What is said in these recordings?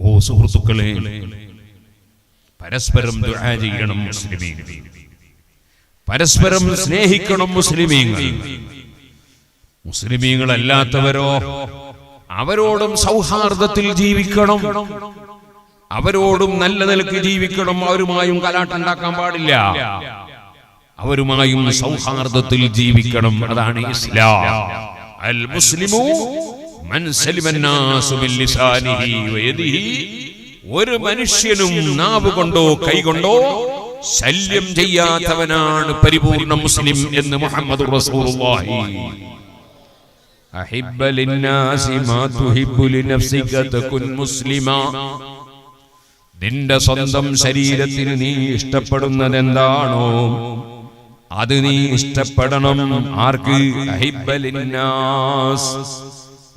ഓ സുഹൃത്തുക്കളെ പരസ്പരം ദുആ ചെയ്യണം മുസ്ലിമീങ്ങൾ. പരസ്പരം സ്നേഹിക്കണം മുസ്ലിമീങ്ങൾ. മുസ്ലിമീങ്ങളല്ലാത്തവരോ അവരോടും സൗഹാർദ്ദത്തിൽ ജീവിക്കണം. അവരോടും നല്ല നിലയ്ക്ക് ജീവിക്കണം. അവരുമായും കലാട്ടുണ്ടാക്കാൻ പാടില്ല. അവരുമായും സൗഹാർദ്ദത്തിൽ ജീവിക്കണം. അതാണ് ഇസ്ലാം. അൽ മുസ്ലിമു ഒരു മനുഷ്യനും നാവ് കൊണ്ടോ കൈകൊണ്ടോ ശല്യം ചെയ്യാത്തവനാണ് പരിപൂർണ മുസ്ലിം എന്ന് മുഹമ്മദ് നിന്റെ സ്വന്തം ശരീരത്തിന് നീ ഇഷ്ടപ്പെടുന്നത് എന്താണോ അത് നീ ഇഷ്ടപ്പെടണം. ആർക്ക്? അഹിബലിന്നാസ്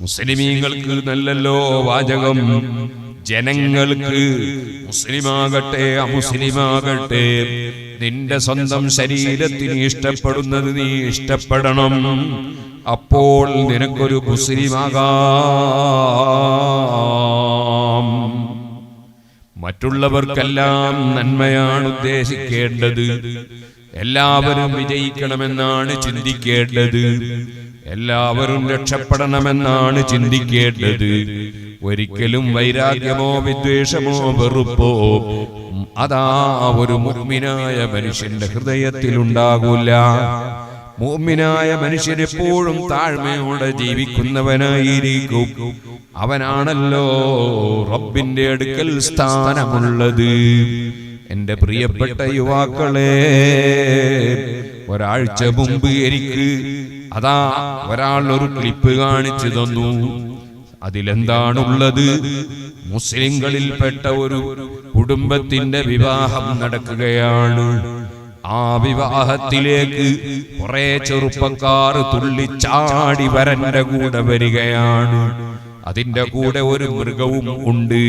മുസ്ലിമീങ്ങൾക്ക് നല്ലല്ലോ വാചകം. ജനങ്ങൾക്ക് മുസ്ലിമാകട്ടെ അമുസ്ലിമാകട്ടെ. നിന്റെ സ്വന്തം ശരീരത്തിന് ഇഷ്ടപ്പെടുന്നത് നീ ഇഷ്ടപ്പെടണം. അപ്പോൾ നിനക്കൊരു മുസ്ലിമാകാം. മറ്റുള്ളവർക്കെല്ലാം നന്മയാണ് ഉദ്ദേശിക്കേണ്ടത്. എല്ലാവരും വിജയിക്കണമെന്നാണ് ചിന്തിക്കേണ്ടത്. എല്ലാവരും രക്ഷപ്പെടണമെന്നാണ് ചിന്തിക്കേണ്ടത്. ഒരിക്കലും വൈരാഗ്യമോ വിദ്വേഷമോ വെറുപ്പോ അതാ ഒരു മുഗ്മിനായ മനുഷ്യന്റെ ഹൃദയത്തിൽ ഉണ്ടാകൂല മൂമിനായ മനുഷ്യൻ എപ്പോഴും താഴ്മയോടെ ജീവിക്കുന്നവനായിരിക്കും. അവനാണല്ലോ റബ്ബിന്റെ അടുക്കൽ സ്ഥാനമുള്ളത്. എന്റെ പ്രിയപ്പെട്ട യുവാക്കളെ ഒരാഴ്ച മുമ്പ് എനിക്ക് അതാ ഒരാൾ ഒരു ക്ലിപ്പ് കാണിച്ചു തന്നു. അതിലെന്താണുള്ളത്? മുസ്ലിങ്ങളിൽപ്പെട്ട ഒരു കുടുംബത്തിന്റെ വിവാഹം നടക്കുകയാണ്. ആ വിവാഹത്തിലേക്ക് കുറെ ചെറുപ്പക്കാർ തുള്ളിച്ചാടി വരന്റെ കൂടെ വരികയാണ്. അതിന്റെ കൂടെ ഒരു മൃഗവും ഉണ്ട്.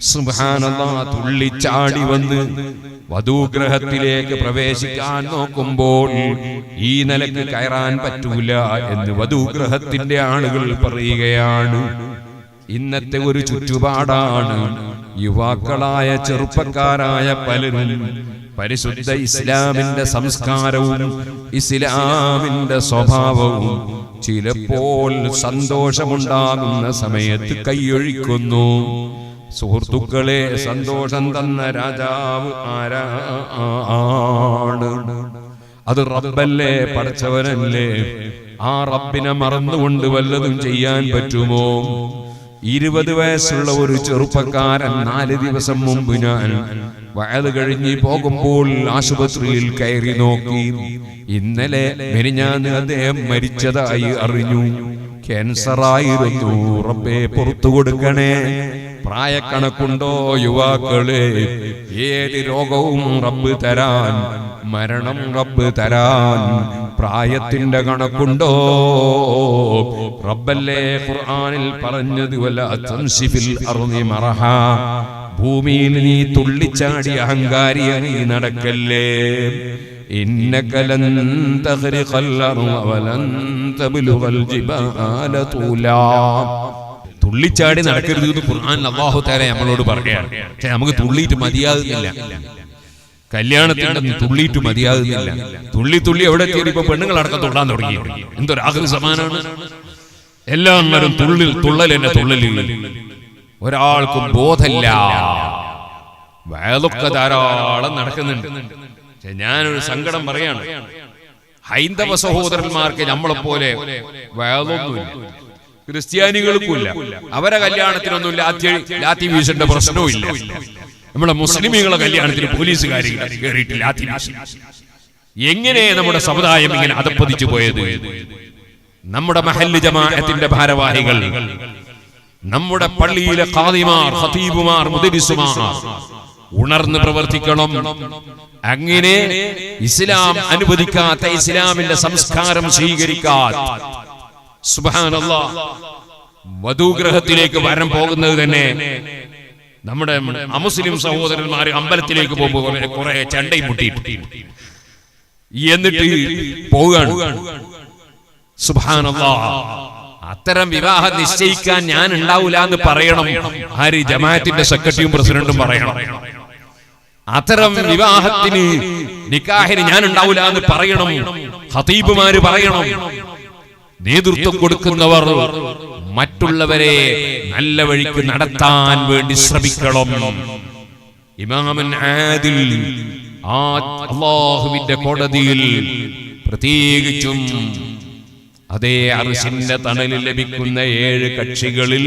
സുബ്ഹാനല്ലാ തുള്ളിച്ചാടി വന്ന് വധുഗ്രഹത്തിലേക്ക് പ്രവേശിക്കാൻ നോക്കുമ്പോൾ ഈ നിലയ്ക്ക് കയറാൻ പറ്റൂല എന്ന് വധുഗ്രഹത്തിന്റെ ആളുകൾ പറയുകയാണ്. ഇന്നത്തെ ഒരു ചുറ്റുപാടാണ്. യുവാക്കളായ ചെറുപ്പക്കാരായ പലരും പരിശുദ്ധ ഇസ്ലാമിന്റെ സംസ്കാരവും ഇസ്ലാമിന്റെ സ്വഭാവവും ചിലപ്പോൾ സന്തോഷമുണ്ടാകുന്ന സമയത്ത് കൈയൊഴിക്കുന്നു. സുഹൃത്തുക്കളെ സന്തോഷം തന്ന രാജാവ് ആരാണ്? അത് റബ്ബല്ലേ പഠിച്ചവരല്ലേ ആ റബ്ബിനെ മറന്നുകൊണ്ട് വല്ലതും ചെയ്യാൻ പറ്റുമോ? ഇരുപത് വയസ്സുള്ള ഒരു ചെറുപ്പക്കാരൻ നാല് ദിവസം മുമ്പ് ഞാൻ വയത് കഴിഞ്ഞ് പോകുമ്പോൾ ആശുപത്രിയിൽ കയറി നോക്കി. ഇന്നലെ മെരിഞ്ഞാന്ന് അദ്ദേഹം മരിച്ചതായി അറിഞ്ഞു. ക്യാൻസറായിരുന്നു. റബ്ബെ പുറത്തു കൊടുക്കണേ. പ്രായക്കണക്കുണ്ടോ യുവാക്കളെ ഏത് രോഗവും റബ്ബ് തരാൻ മരണം റബ്ബ് തരാൻ പ്രായത്തിന്റെ കണക്കുണ്ടോ റബ്ബല്ലേ ഖുർആനിൽ പറഞ്ഞത് വല്ല തൻസിഫിൽ അർളി മറഹ ഭൂമിയിൽ നീ തുള്ളിച്ചാടി അഹങ്കാരിയായി നടക്കല്ലേ إنك لن تغرق الأرض ولن تبلغ الجبال طولا തുള്ളിച്ചാടി നടക്കരുത് എന്ന് ഖുർആൻ അള്ളാഹു താര നമ്മളോട് പറയുകയാണ് പക്ഷെ നമുക്ക് തുള്ളിയിട്ട് മതിയാകുന്നില്ല. കല്യാണത്തിന്റെ തുള്ളിയിട്ട് മതിയാകുന്നില്ല. തുള്ളി തുള്ളി എവിടെ എത്തിയത് ഇപ്പൊ പെണ്ണുങ്ങൾ അടക്കം തുള്ളാൻ തുടങ്ങി എന്തൊരു ആഗ്രഹ സമാനാണ്? എല്ലാവരും തുള്ളിൽ തുള്ളൽ എന്നെ തുള്ളലിൽ ഒരാൾക്കും ബോധമില്ല. വയലൊക്കെ ധാരാളം നടക്കുന്നുണ്ട്. ഞാനൊരു സങ്കടം പറയാണ്. ഹൈന്ദവ സഹോദരന്മാർക്ക് നമ്മളെ പോലെ വയലൊന്നുമില്ല ക്രിസ്ത്യാനികൾക്കുമില്ല. അവരെ കല്യാണത്തിനൊന്നും ലാത്തി ലാത്തി വീശേണ്ട പ്രശ്നവും ഇല്ല നമ്മുടെ മുസ്ലിമീങ്ങളെ കല്യാണത്തിന് പോലീസുകാരി കയറിയിട്ട് ലാത്തി എങ്ങനെ നമ്മുടെ സമുദായം ഇങ്ങനെ അതപ്പതിച്ചു പോയത്? നമ്മുടെ മഹല്ല് ജമാഅത്തിന്റെ ഭാരവാഹികൾ നമ്മുടെ പള്ളിയിലെ ഖാദിമാർ ഖതീബുമാർ മുദരിസുമാർ ഉണർന്ന് പ്രവർത്തിക്കണം. അങ്ങനെ ഇസ്ലാം അനുവദിക്കാത്ത ഇസ്ലാമിന്റെ സംസ്കാരം സ്വീകരിക്കാത്ത സുബ്ഹാനല്ലാ. വധുഗ്രഹത്തിലേക്ക് വരം പോകുന്നത് തന്നെ നമ്മുടെ അമുസ്ലിം സഹോദരന്മാർ അമ്പലത്തിലേക്ക് പോകുമ്പോൾ കുറെ ചണ്ടയും മുട്ടി എന്നിട്ട് പോവുകയാണ്. സുബ്ഹാനല്ലാ. അത്തരം വിവാഹം നിശ്ചയിക്കാൻ ഞാൻ ഉണ്ടാവൂല എന്ന് പറയണം. ആര് ജമാഅത്തിന്റെ സെക്രട്ടറിയും പ്രസിഡന്റും പറയണം. അത്തരം വിവാഹത്തിന് നിക്കാഹിന് ഞാൻ ഉണ്ടാവൂല എന്ന് പറയണം. ഹതീബുമാര് പറയണം. നേതൃത്വം കൊടുക്കുന്നവർ മറ്റുള്ളവരെ നല്ല വഴിക്ക് നടത്താൻ വേണ്ടി ശ്രമിക്കണം. ഇമാമൻ ആദിൽ ആ അള്ളാഹുവിന്റെ കോടതിയിൽ പ്രത്യേകിച്ചും അതേ അറിശിന്റെ തണലിൽ ലഭിക്കുന്ന ഏഴ് കക്ഷികളിൽ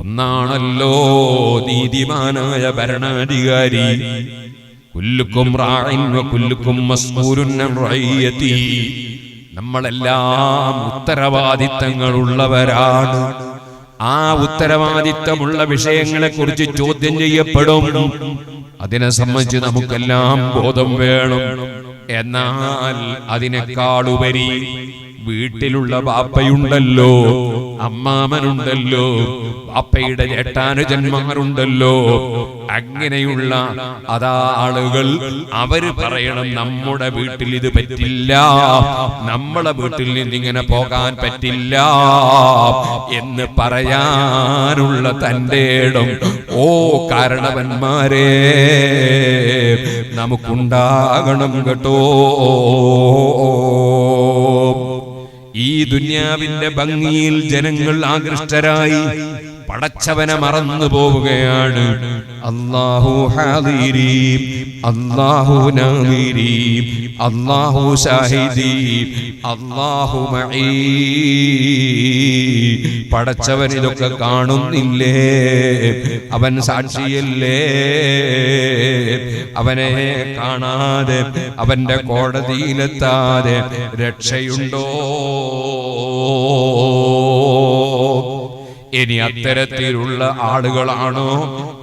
ഒന്നാണല്ലോ നീതിമാനായ ഭരണാധികാരി. കുല്ലുക്കും റായിൻ കുല്ലുക്കും മസ്ഊലുൻ അൻ റഈയതിഹി. നമ്മളെല്ലാം ഉത്തരവാദിത്തങ്ങളുള്ളവരാണ്. ആ ഉത്തരവാദിത്തമുള്ള വിഷയങ്ങളെ കുറിച്ച് ചോദ്യം ചെയ്യപ്പെടും. അതിനെ സംബന്ധിച്ച് നമുക്കെല്ലാം ബോധം വേണം. എന്നാൽ അതിനേക്കാളുപരി വീട്ടിലുള്ള ബാപ്പയുണ്ടല്ലോ അമ്മാമനുണ്ടല്ലോ ബാപ്പയുടെ ജേഷ്ഠാനുജന്മാരുണ്ടല്ലോ അങ്ങനെയുള്ള അതാ ആളുകൾ അവർ പറയണം നമ്മുടെ വീട്ടിൽ ഇത് പറ്റില്ല നമ്മളെ വീട്ടിൽ നിന്ന് ഇങ്ങനെ പോകാൻ പറ്റില്ല എന്ന് പറയാനുള്ള തന്റെ ഇടം. ഓ കാരണവന്മാരെ നമുക്കുണ്ടാകണം കേട്ടോ. ഈ ദുന്യാവിന്റെ ഭംഗിയിൽ ജനങ്ങൾ ആകൃഷ്ടരായി. പടച്ചവനെ മറന്നു പോവുകയാണ് അല്ലാഹു ഹാദിരി അല്ലാഹു നാദിരി അല്ലാഹു ഷാഹിദി അല്ലാഹു മഈ. പടച്ചവൻ ഇതൊക്കെ കാണുന്നില്ലേ? അവൻ സാക്ഷിയല്ലേ? അവനെ കാണാതെ അവന്റെ കോടതിയിലെത്താതെ രക്ഷയുണ്ടോ? ഇനി അത്തരത്തിലുള്ള ആളുകളാണോ?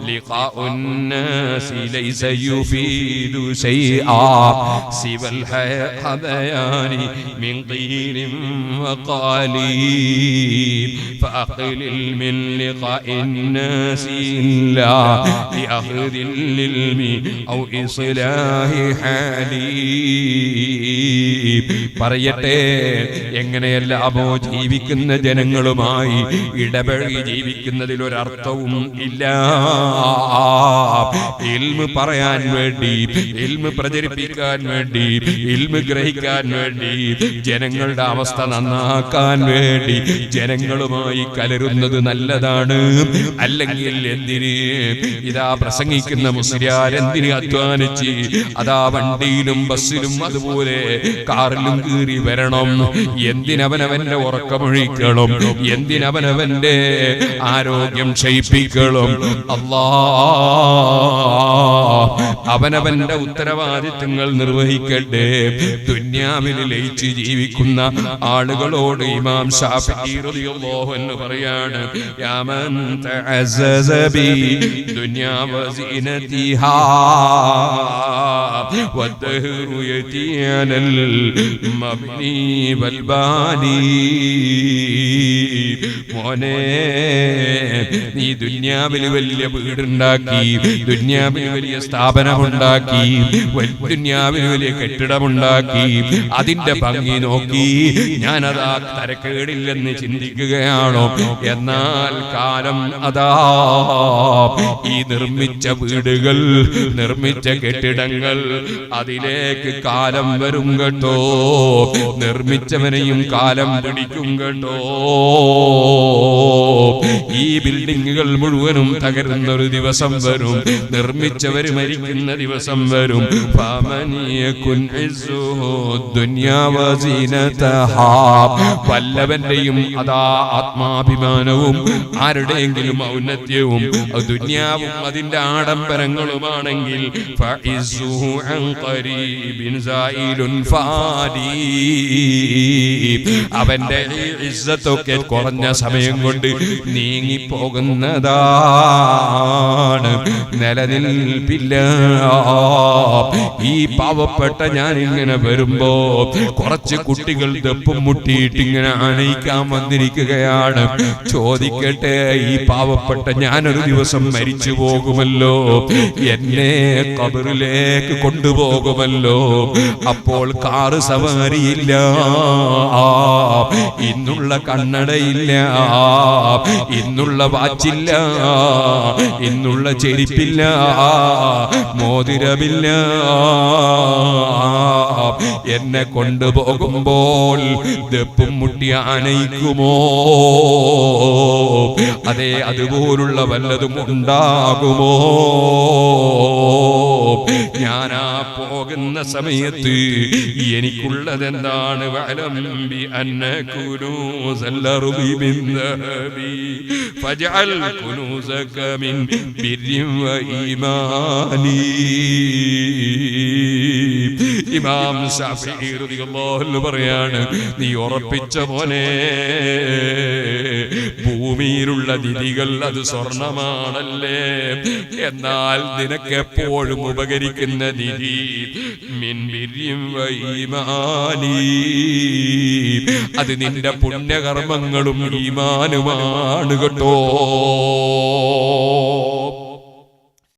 ലിഖാഉന്നാസി ലൈസ യുഫീദു ശൈആ സിവൽ ഹദയാനി മിൻ ഖീലിൻ വഖാലീൽ فأقلل من لقاء الناس إلا لأخذ العلم أو إصلاح حالي പറയട്ടെ എങ്ങനെയെല്ലാമോ ജീവിക്കുന്ന ജനങ്ങളുമായി ഇടപഴകി ജീവിക്കുന്നതിൽ ഒരർത്ഥവും ഇല്ല ഇൽമ് പറയാൻ വേണ്ടി ഇൽമ് പ്രചരിപ്പിക്കാൻ വേണ്ടി ഇൽമ് ഗ്രഹിക്കാൻ വേണ്ടി ജനങ്ങളുടെ അവസ്ഥ നന്നാക്കാൻ വേണ്ടി ജനങ്ങളുമായി കലരുന്നത് നല്ലതാണ്. അല്ലെങ്കിൽ എന്തിന്? ഇതാ പ്രസംഗിക്കുന്ന മുസ്ലിയാർ എന്തിന് അധ്വാനിച്ച് അതാ വണ്ടിയിലും ബസ്സിലും അതുപോലെ കാറിലും കീറി വരണം? എന്തിനവനവന്റെ ഉറക്കമൊഴിക്കണം? എന്തിനവനവന്റെ ആരോഗ്യം ക്ഷയിപ്പിക്കണം? അല്ലാ അവനവന്റെ ഉത്തരവാദിത്തങ്ങൾ നിർവഹിക്കട്ടെ. ദുന്യാവിൽ ലയിച്ച് ജീവിക്കുന്ന ആളുകളോട് ഇമാം അൻഹു പറയാണ് മോനെ നീ ദുന്യാവിൽ വലിയ വീടുണ്ടാക്കി ദുന്യാവിൽ വലിയ സ്ഥാപനമുണ്ടാക്കി ദുന്യാവിൽ വലിയ കെട്ടിടമുണ്ടാക്കി അതിന്റെ ഭംഗി നോക്കി ഞാനതാ തരക്കേടില്ലെന്ന് ചിന്തിക്കുകയാണോ? എന്നാൽ കാലം അതാ. ഈ നിർമ്മിച്ച വീടുകൾ നിർമ്മിച്ച കെട്ടിടങ്ങൾ അതിലേക്ക് കാലം വരും കേട്ടോ. നിർമ്മിച്ചവനെയും കാലം പിടിക്കും കേട്ടോ. Oh. ഈ ബിൽഡിങ്ങുകൾ മുഴുവനും തകരുന്ന ഒരു ദിവസം വരും നിർമ്മിച്ചവർ മരിക്കുന്ന ദിവസം വരും. വല്ലവന്റെയും അതാ ആത്മാഭിമാനവും ആരുടെയെങ്കിലും ഔന്നത്യവും ദുന്യാവും അതിന്റെ ആഡംബരങ്ങളുമാണെങ്കിൽ. അവന്റെ ഇസ്സത്തൊക്കെ കുറഞ്ഞ സമയം കൊണ്ട് കൊണ്ട് നീങ്ങിപ്പോകുന്നതാണ് നിലനിൽപ്പില്ല. ഈ പാവപ്പെട്ട ഞാൻ ഇങ്ങനെ വരുമ്പോ കുറച്ച് കുട്ടികൾ തെപ്പും മുട്ടിയിട്ട് ഇങ്ങനെ അണയിക്കാൻ വന്നിരിക്കുകയാണ്. ചോദിക്കട്ടെ ഈ പാവപ്പെട്ട ഞാനൊരു ദിവസം മരിച്ചു പോകുമല്ലോ? എന്നെ കബറിലേക്ക് കൊണ്ടുപോകുമല്ലോ? അപ്പോൾ കാറ് സവാരിയില്ല. ഇന്നുള്ള കണ്ണടയില്ല. ഇന്നുള്ള വാച്ചില്ല ഇന്നുള്ള ചെരിപ്പില്ല മോതിരമില്ല. എന്നെ കൊണ്ടുപോകുമ്പോൾ ദപ്പും മുട്ടി ആനയിക്കുമോ? അതെ അതുപോലുള്ള വല്ലതും ഉണ്ടാകുമോ? ഞാനാ പോകുന്ന സമയത്ത് എനിക്കുള്ളത് എന്താണ് അന്ന ഇമാം പറയാണ് നീ ഉറപ്പിച്ച പോലെ ഭൂമിയിലുള്ള നിധികൾ അത് സ്വർണമാണല്ലേ? എന്നാൽ നിനക്ക് എപ്പോഴും ഉപകരിക്കുന്ന വ അത് നിന്റെ പുണ്യകർമ്മങ്ങളും ഈമാനുമാണ് കേട്ടോ.